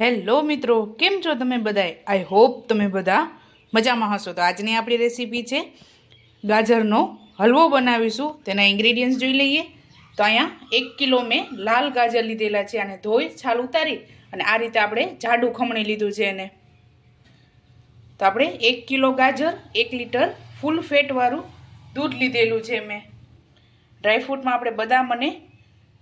Hello મિત્રો, કેમ છો તમે બધાએ આઈ હોપ તમે બધા મજામાં હશો. તો આજની આપણી રેસીપી છે ગાજરનો હલવો બનાવીશું. તેના ઇન્ગ્રેડિયન્ટ્સ જોઈ લઈએ. તો અહીંયા એક કિલો મેં લાલ ગાજર લીધેલા છે અને ધોઈ, છાલ ઉતારી અને આ રીતે આપણે જાડું ખમણી લીધું છે એને. તો આપણે એક કિલો ગાજર, એક લીટર ફૂલ ફેટવાળું દૂધ લીધેલું છે મેં. ડ્રાયફ્રૂટમાં આપણે બદામ અને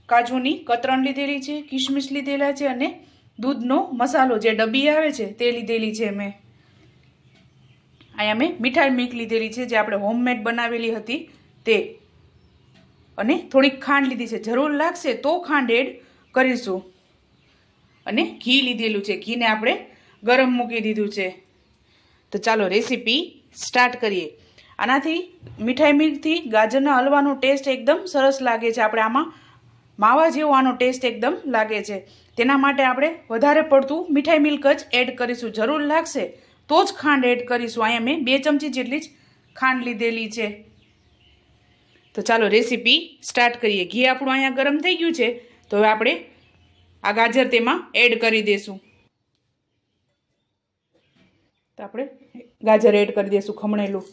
કાજુની કતરણ લીધેલી છે કિશમિશ લીધેલા છે અને દૂધનો મસાલો જે ડબ્બી આવે છે, તે લીધેલી છે મેં. અહીંયા મેં મીઠાઈ મીક લીધેલી છે, જે આપણે હોમમેડ બનાવેલી હતી, તે. અને થોડીક ખાંડ લીધી છે. જરૂર લાગશે તો ખાંડ એડ કરીશું. અને ઘી લીધેલું છે. ઘીને આપણે ગરમ મૂકી દીધું છે. તો ચાલો રેસીપી સ્ટાર્ટ કરીએ. આનાથી મીઠાઈ મીઠથી ગાજરના હલવાનો ટેસ્ટ એકદમ સરસ લાગે છે. આપણે આમાં માવા જેવો આનો ટેસ્ટ એકદમ લાગે છે. તેના માટે આપણે વધારે પડતું મીઠાઈ મિલ્ક જ એડ કરીશું. જરૂર લાગશે તો જ ખાંડ એડ કરીશું. અહીંયા મેં બે ચમચી જેટલી જ ખાંડ લીધેલી છે. તો ચાલો રેસીપી સ્ટાર્ટ કરીએ. ઘી આપણું અહીંયા ગરમ થઈ ગયું છે. તો હવે આપણે આ ગાજર તેમાં એડ કરી દઈશું તો આપણે ગાજર એડ કરી દઈશું ખમણેલું.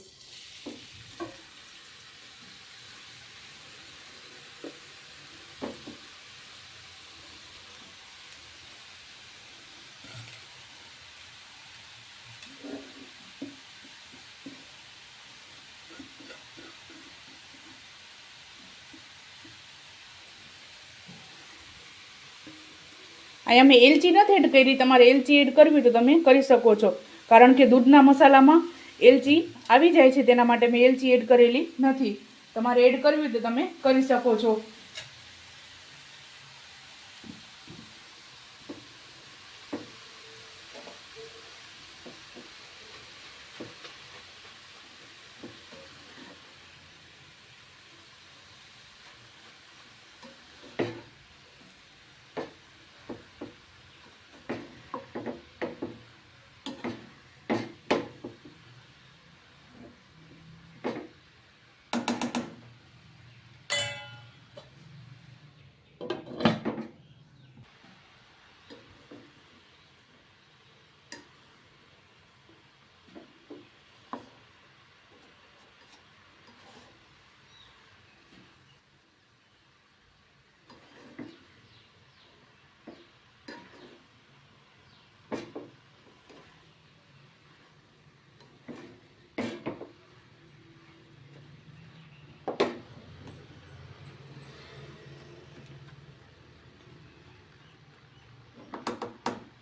અહીંયા મેં એલચી નથી એડ કરી, તમારે એલચી એડ કરવી તો તમે કરી શકો છો. કારણ કે દૂધના મસાલામાં એલચી આવી જાય છે, તેના માટે મેં એલચી એડ કરેલી નથી. તમારે એડ કરવી તો તમે કરી શકો છો.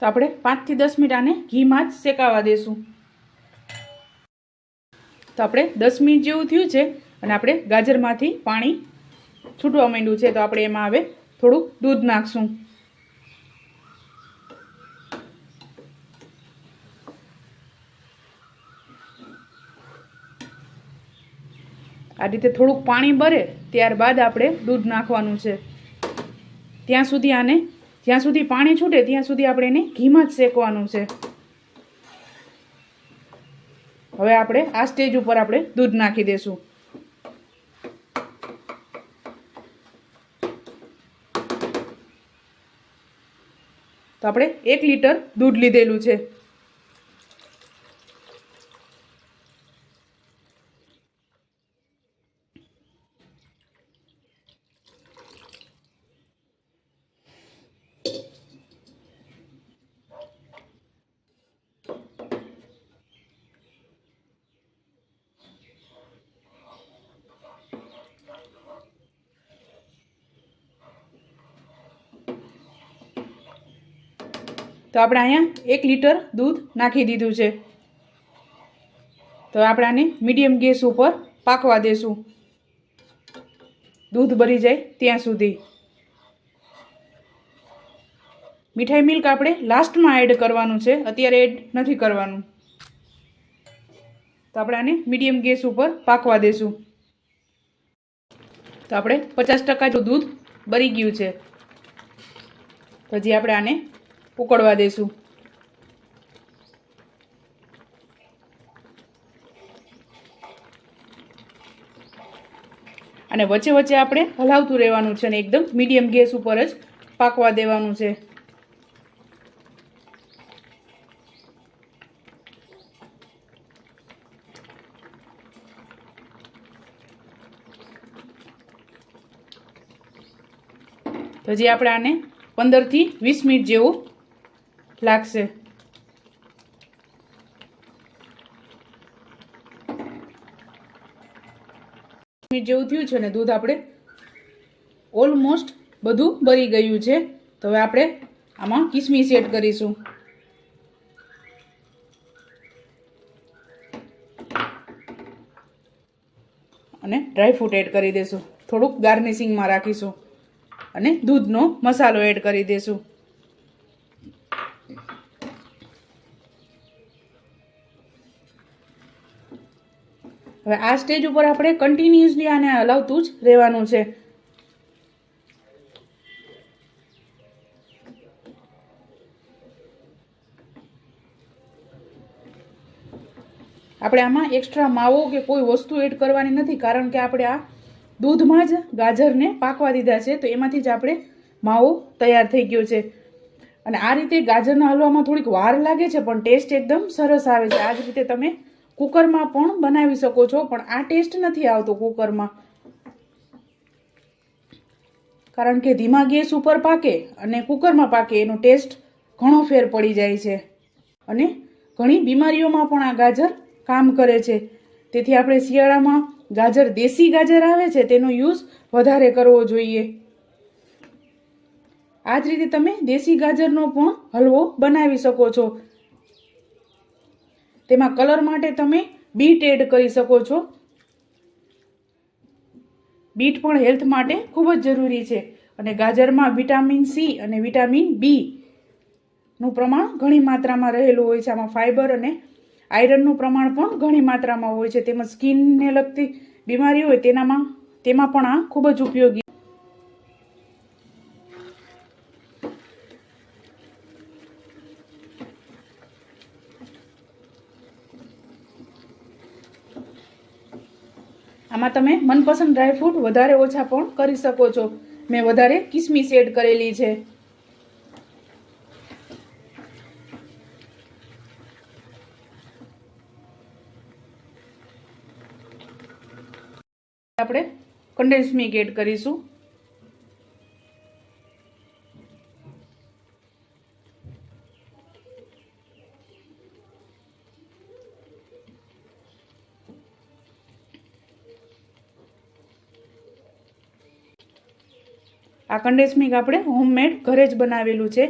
તો આપણે પાંચથી દસ મિનિટ આને ઘીમાં જ શેકાવા દેશું. તો આપણે દસ મિનિટ જેવું થયું છે અને આપણે ગાજરમાંથી પાણી છૂટવા માંડ્યું છે. તો આપણે એમાં હવે થોડુંક દૂધ નાખશું. આ રીતે થોડુંક પાણી ભરે ત્યારબાદ આપણે દૂધ નાખવાનું છે. ત્યાં સુધી આને જ્યાં સુધી પાણી છૂટે, ત્યાં સુધી આપણે એને ઘીમાં જ શેકવાનું છે. હવે આપણે આ સ્ટેજ ઉપર આપણે દૂધ નાખી દઈશું તો આપણે એક લીટર દૂધ લીધેલું છે. તો આપણે અહીંયા એક લીટર દૂધ નાખી દીધું છે. તો આપણે આને મીડિયમ ગેસ ઉપર પાકવા દેશું. દૂધ ભરી જાય ત્યાં સુધી. મીઠાઈ મિલ્ક આપણે લાસ્ટમાં એડ કરવાનું છે. અત્યારે એડ નથી કરવાનું. તો આપણે આને મીડિયમ ગેસ ઉપર પાકવા દેશું. તો આપણે પચાસ ટકા જો દૂધ બરી ગયું છે. પછી આપણે આને ઉકળવા દઈશું અને વચ્ચે વચ્ચે આપણે હલાવતું રહેવાનું છે અને એકદમ મીડિયમ ગેસ ઉપર જ પાકવા દેવાનું છે. તો જે આપણે આને પંદરથી વીસ મિનિટ જેવું લાગશે. મિનિટ જેવું થયું છે ને, દૂધ આપણે ઓલમોસ્ટ બધું બળી ગયું છે. તો હવે આપણે આમાં કિસમિસ એડ કરીશું. અને ડ્રાયફ્રૂટ એડ કરી દઈશું થોડુંક ગાર્નિશિંગમાં રાખીશું. અને દૂધનો મસાલો એડ કરી દઈશું હવે આ સ્ટેજ ઉપર આપણે કન્ટિન્યુઅસલી આને હલાવતું જ રહેવાનું છે. આપણે આમાં એક્સ્ટ્રા માવો કે કોઈ વસ્તુ એડ કરવાની નથી, કારણ કે આપણે આ દૂધમાં જ ગાજરને પાકવા દીધા છે, તો એમાંથી જ આપણે માવો તૈયાર થઈ ગયો છે. અને આ રીતે ગાજરના હલવામાં થોડીક વાર લાગે છે, પણ ટેસ્ટ એકદમ સરસ આવે છે. આ જ રીતે તમે કુકરમાં પણ બનાવી શકો છો, પણ આ ટેસ્ટ નથી આવતો કુકરમાં. કારણ કે ધીમા ગેસ ઉપર પાકે અને કુકરમાં પાકે, એનો ટેસ્ટ ઘણો ફેર પડી જાય છે. અને ઘણી બીમારીઓમાં પણ આ ગાજર કામ કરે છે. તેથી આપણે શિયાળામાં ગાજર, દેશી ગાજર આવે છે, તેનો યુઝ વધારે કરવો જોઈએ. આ જ રીતે તમે દેશી ગાજરનો પણ હલવો બનાવી શકો છો. તેમાં કલર માટે તમે બીટ એડ કરી શકો છો. બીટ પણ હેલ્થ માટે ખૂબ જ જરૂરી છે. અને ગાજરમાં વિટામિન સી અને વિટામિન બી નું પ્રમાણ ઘણી માત્રામાં રહેલું હોય છે. આમાં ફાઇબર અને આયરનનું પ્રમાણ પણ ઘણી માત્રામાં હોય છે. તેમજ સ્કિનને લગતી બીમારી હોય તેનામાં તેમાં પણ આ ખૂબ જ ઉપયોગી આમાં તમે મનપસંદ ડ્રાયફ્રૂટ વધારે ઓછા પણ કરી શકો છો. મેં વધારે કિસમિસ એડ કરેલી છે. આપણે કન્ડેન્સ મિલ્ક એડ કરીશું. આ કન્ડેન્સ આપણે હોમમેડ ઘરે જ બનાવેલું છે.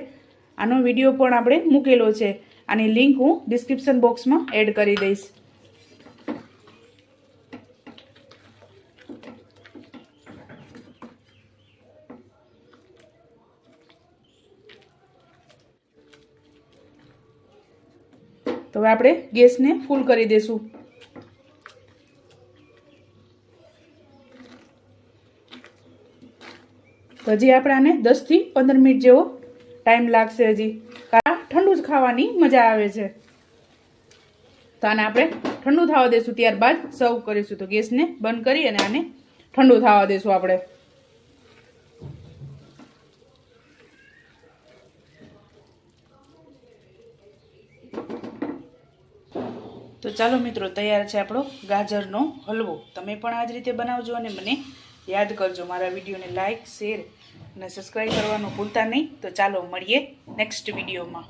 આનો વીડિયો પણ આપણે મૂકેલો છે. આની લિંક હું ડિસ્ક્રિપ્શન બોક્સમાં એડ કરી દઈશ. તો હવે આપણે ગેસને ફૂલ કરી દઈશું. હજી આપણે આને દસથી પંદર મિનિટ જેવો ટાઈમ લાગશે હજી. કારણ ઠંડુ જ ખાવાની મજા આવે છે. તો આને આપણે ઠંડુ થવા દઈશું ત્યારબાદ સર્વ કરીશું. તો ગેસને બંધ કરી અને આને ઠંડુ થવા દઈશું આપણે. તો ચાલો મિત્રો, તૈયાર છે આપણો ગાજરનો હલવો. તમે પણ આ જ રીતે બનાવજો અને મને યાદ કરજો. મારા વિડીયોને લાઇક શેર અને સબસ્ક્રાઈબ કરવાનું ભૂલતા નહીં. તો ચાલો મળીએ નેક્સ્ટ વિડીયોમાં